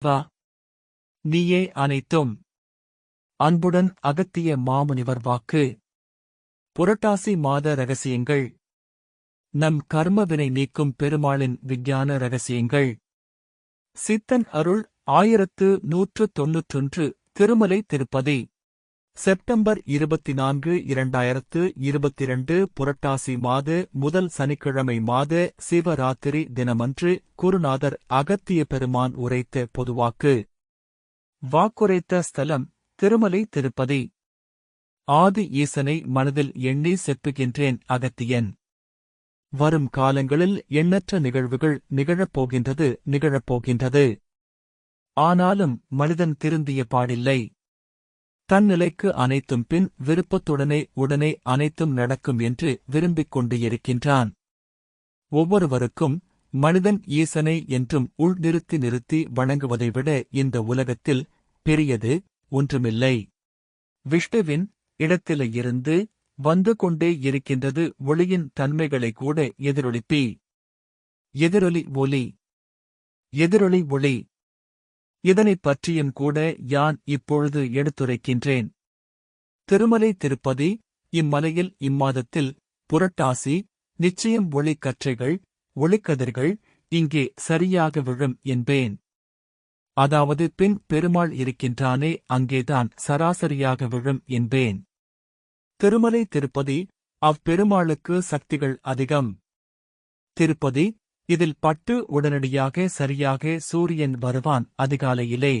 வா. நீயே அனைத்தும். அன்புடன் அகத்திய மாமுனிவர் வாக்கு. புரட்டாசி மாத ரகசியங்கள். நம் கர்மவினை நீக்கும் பெருமாளின் விஞ்ஞான ரகசியங்கள். சித்தன் அருள் ஆயிரத்து நூற்று தொன்னூற்றொன்று திருமலை திருப்பதி. செப்டம்பர் இருபத்தி நான்கு இரண்டாயிரத்து இருபத்திரண்டு புரட்டாசி மாத முதல் சனிக்கிழமை மாத சிவராத்திரி தினமன்று குருநாதர் அகத்திய பெருமான் உரைத்த பொதுவாக்கு. வாக்குரைத்த ஸ்தலம் திருமலை திருப்பதி. ஆதி ஈசனை மனதில் எண்ணி செப்புகின்றேன் அகத்தியன். வரும் காலங்களில் எண்ணற்ற நிகழ்வுகள் நிகழப்போகின்றது நிகழப்போகின்றது ஆனாலும் மனிதன் திருந்திய பாடில்லை. தன்னிலைக்கு அனைத்தும் பின் விருப்பத்துடனே உடனே அனைத்தும் நடக்கும் என்று விரும்பிக் கொண்டு இருக்கின்றான் ஒவ்வொருவருக்கும் மனிதன் ஈசனை என்றும் உள் நிறுத்தி நிறுத்தி வணங்குவதை விட இந்த உலகத்தில் பெரியது ஒன்றுமில்லை. விஷ்ணுவின் இடத்திலிருந்து வந்து கொண்டே இருக்கின்றது ஒளியின் தன்மைகளை கூட எதிரொலிப்பி. எதிரொலி ஒலி. எதிரொலி ஒளி இதனைப் பற்றியும் கூட யான் இப்பொழுது எடுத்துரைக்கின்றேன். திருமலை திருப்பதி இம்மலையில் இம்மாதத்தில் புரட்டாசி நிச்சயம் ஒளிக்கற்றைகள் ஒளிக்கதிர்கள் இங்கே சரியாக விழும் என்பேன். அதாவது பின் பெருமாள் இருக்கின்றானே அங்கேதான் சராசரியாக விழும் என்பேன். திருமலை திருப்பதி அவ்வெருமாளுக்கு சக்திகள் அதிகம். திருப்பதி இதில் பட்டு உடனடியாக சரியாக சூரியன் வருவான் அதிகாலையிலே.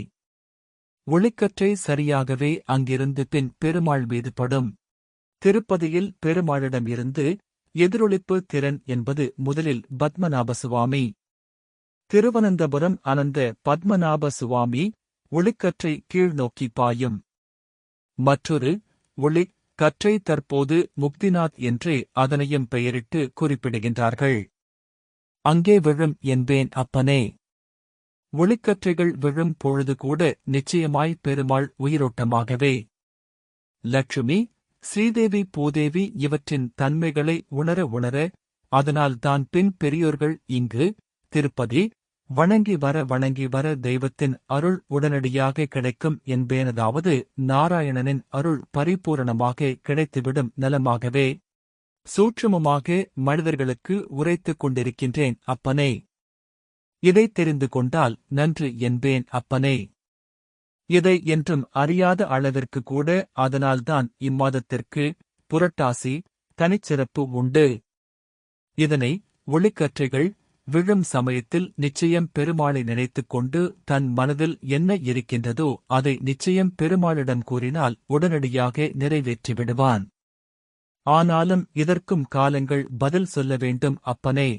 ஒளிக்கற்றை சரியாகவே அங்கிருந்து பின் பெருமாள் மீது படும். திருப்பதியில் பெருமாளிடமிருந்து எதிரொலிப்பு திறன் என்பது முதலில் பத்மநாப சுவாமி திருவனந்தபுரம் அனந்த பத்மநாப சுவாமி ஒளிக்கற்றை கீழ் நோக்கி பாயும். மற்றொரு ஒளி கற்றை தற்போது முக்திநாத் என்றே அதனையும் பெயரிட்டு குறிப்பிடுகின்றார்கள். அங்கே விழும் என்பேன் அப்பனே. ஒளிக்கற்றைகள் விழும் பொழுது கூட நிச்சயமாய் பெருமாள் உயிரோட்டமாகவே. லட்சுமி ஸ்ரீதேவி பூதேவி இவற்றின் தன்மைகளை உணர உணர அதனால் தான் பின் பெரியோர்கள் இங்கு திருப்பதி வணங்கி வர வணங்கி வர தெய்வத்தின் அருள் உடனடியாக கிடைக்கும் என்பேனதாவது நாராயணனின் அருள் பரிபூரணமாக கிடைத்துவிடும் நலமாகவே. சூட்சுமமாக மனிதர்களுக்கு உரைத்துக் கொண்டிருக்கின்றேன் அப்பனே. இதைத் தெரிந்து கொண்டால் நன்று என்பேன் அப்பனே. இதை என்றும் அறியாத அளவிற்கு கூட அதனால்தான் இம்மாதத்திற்கு புரட்டாசி தனிச்சிறப்பு உண்டு. இதனை ஒளிக்கற்றைகள் விழும் சமயத்தில் நிச்சயம் பெருமாளை நினைத்துக் கொண்டு தன் மனதில் என்ன இருக்கின்றதோ அதை நிச்சயம் பெருமாளிடம் கூறினால் உடனடியாக நிறைவேற்றிவிடுவான். ஆனாலும் இதற்கும் காலங்கள் பதில் சொல்ல வேண்டும் அப்பனே.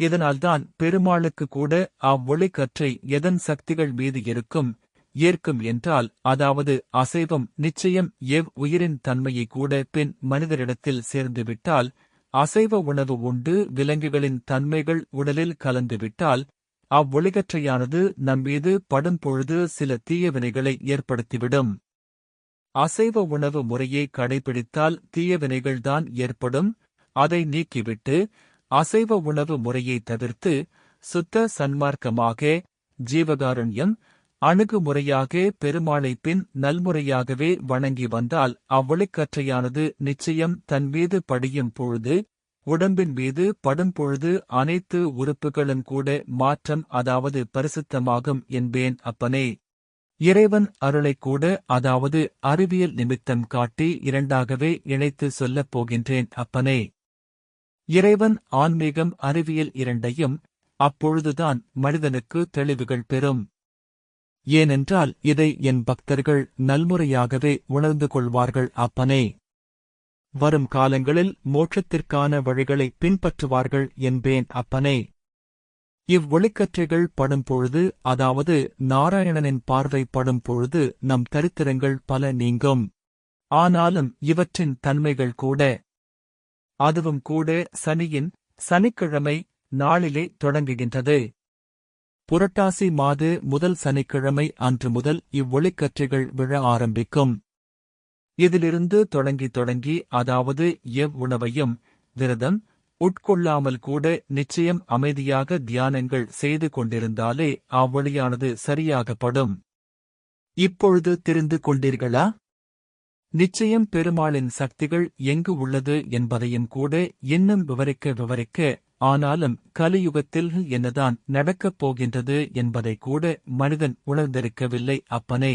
இதனால்தான் பெருமாளுக்கு கூட அவ்வொளிக்கற்றை எதன் சக்திகள் மீது இருக்கும் ஏற்கும் என்றால் அதாவது அசைவம் நிச்சயம் எவ் உயிரின் தன்மையை கூட பின் மனிதரிடத்தில் சேர்ந்துவிட்டால் அசைவ உணவு உண்டு விலங்குகளின் தன்மைகள் உடலில் கலந்துவிட்டால் அவ்வொளிகற்றையானது நம்மீது படும் பொழுது சில தீயவினைகளை ஏற்படுத்திவிடும். அசைவ உணவு முறையை கடைபிடித்தால் தீயவினைகள்தான் ஏற்படும். அதை நீக்கிவிட்டு அசைவ உணவு முறையை தவிர்த்து சுத்த சன்மார்க்கமாக ஜீவகாருண்யம் அணுகுமுறையாக பெருமாளை பின் நல்முறையாகவே வணங்கி வந்தால் அவ்வளிக்கற்றையானது நிச்சயம் தன் மீது படியும் பொழுது உடம்பின் மீது படும் பொழுது அனைத்து உறுப்புகளும் கூட மாற்றம் அதாவது பரிசுத்தமாகும் என்பேன் அப்பனே. இறைவன் அருளைக்கூட அதாவது அறிவியல் நிமித்தம் காட்டி இரண்டாகவே இணைத்து சொல்லப் போகின்றேன் அப்பனே. இறைவன் ஆன்மீகம் அறிவியல் இரண்டையும் அப்பொழுதுதான் மனிதனுக்கு தெளிவுகள் பெறும். ஏனென்றால் இதை என் பக்தர்கள் நல்முறையாகவே உணர்ந்து கொள்வார்கள் அப்பனே. வரும் காலங்களில் மோட்சத்திற்கான வழிகளை பின்பற்றுவார்கள் என்பேன் அப்பனே. இவ்வொளிக்கற்றைகள் படும் பொழுது அதாவது நாராயணனின் பார்வை படும் பொழுது நம் தரித்திரங்கள் பல நீங்கும். ஆனாலும் இவற்றின் தன்மைகள் கூட. அதுவும் கூட சனியின் சனிக்கிழமை நாளிலே தொடங்குகின்றது. புரட்டாசி மாது முதல் சனிக்கிழமை அன்று முதல் இவ்வொளிக்கற்றைகள் விழ ஆரம்பிக்கும். இதிலிருந்து தொடங்கி தொடங்கி அதாவது எவ் உணவையும் விரதம் உட்கொள்ளாமல் கூட நிச்சயம் அமைதியாக தியானங்கள் செய்து கொண்டிருந்தாலே அவ்வழியானது சரியாகப்படும். இப்பொழுது தெரிந்து கொண்டீர்களா? நிச்சயம் பெருமாளின் சக்திகள் எங்கு உள்ளது என்பதையும் கூட இன்னும் விவரிக்க விவரிக்க ஆனாலும் கலியுகத்தில் என்னதான் நடக்கப் போகின்றது என்பதை கூட மனிதன் உணர்ந்திருக்கவில்லை அப்பனே.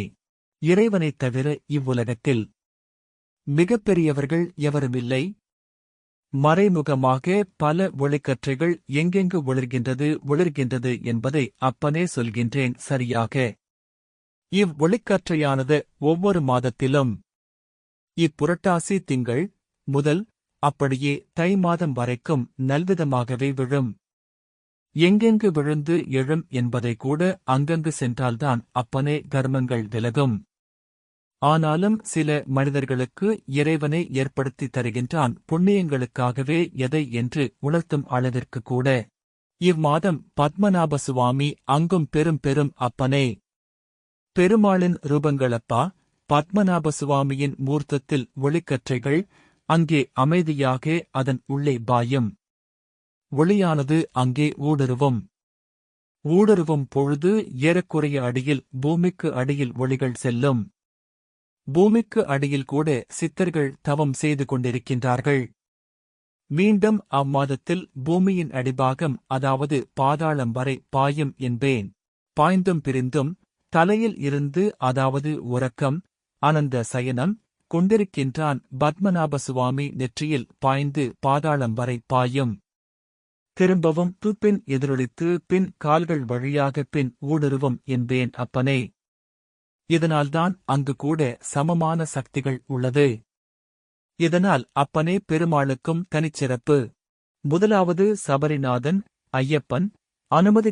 இறைவனைத் தவிர இவ்வுலகத்தில் மிகப்பெரியவர்கள் எவருமில்லை? மறைமுகமாக பல ஒளிக்கற்றைகள் எங்கெங்கு ஒளிர்கின்றது ஒளிர்கின்றது என்பதை அப்பனே சொல்கின்றேன் சரியாக. இவ் ஒளிக்கற்றையானது ஒவ்வொரு மாதத்திலும். இப்புரட்டாசி திங்கள் முதல் அப்படியே தை மாதம் வரைக்கும் நல்விதமாகவே விழும். எங்கெங்கு விழுந்து எழும் என்பதை கூட அங்கங்கு சென்றால்தான் அப்பனே கர்மங்கள் விலகும். ஆனாலும் சில மனிதர்களுக்கு இறைவனை ஏற்படுத்தி தருகின்றான். புண்ணியங்களுக்காகவே எதை என்று உணர்த்தும் அளவிற்கு கூட இம்மாதம் பத்மநாப சுவாமி அங்கும் பெரும் பெரும் அப்பனே. பெருமாளின் ரூபங்களப்பா பத்மநாப சுவாமியின் மூர்த்தத்தில் ஒளிக்கற்றைகள் அங்கே அமைதியாக அதன் உள்ளே பாயும். ஒளியானது அங்கே ஊடுருவும். ஊடுருவும் பொழுது ஏறக்குறைய அடியில் பூமிக்கு அடியில் ஒளிகள் செல்லும். பூமிக்கு அடியில் கூட சித்தர்கள் தவம் செய்து கொண்டிருக்கின்றார்கள். மீண்டும் அம்மாதத்தில் பூமியின் அடிபாகம் அதாவது பாதாளம் வரை பாயும் என்பேன். பாய்ந்தும் பிரிந்தும் தலையில் இருந்து அதாவது உறக்கம் அனந்த சயனம் கொண்டிருக்கின்றான் பத்மநாப சுவாமி நெற்றியில் பாய்ந்து பாதாளம் வரை பாயும். திரும்பவும் பின் எதிரொலித்து பின் கால்கள் வழியாக பின் ஊடுருவும் என்பேன் அப்பனே. இதனால்தான் அங்கு கூட சமமான சக்திகள் உள்ளது. இதனால் அப்பனே பெருமாளுக்கும் தனிச்சிறப்பு. முதலாவது சபரிநாதன் ஐயப்பன் அனுமதி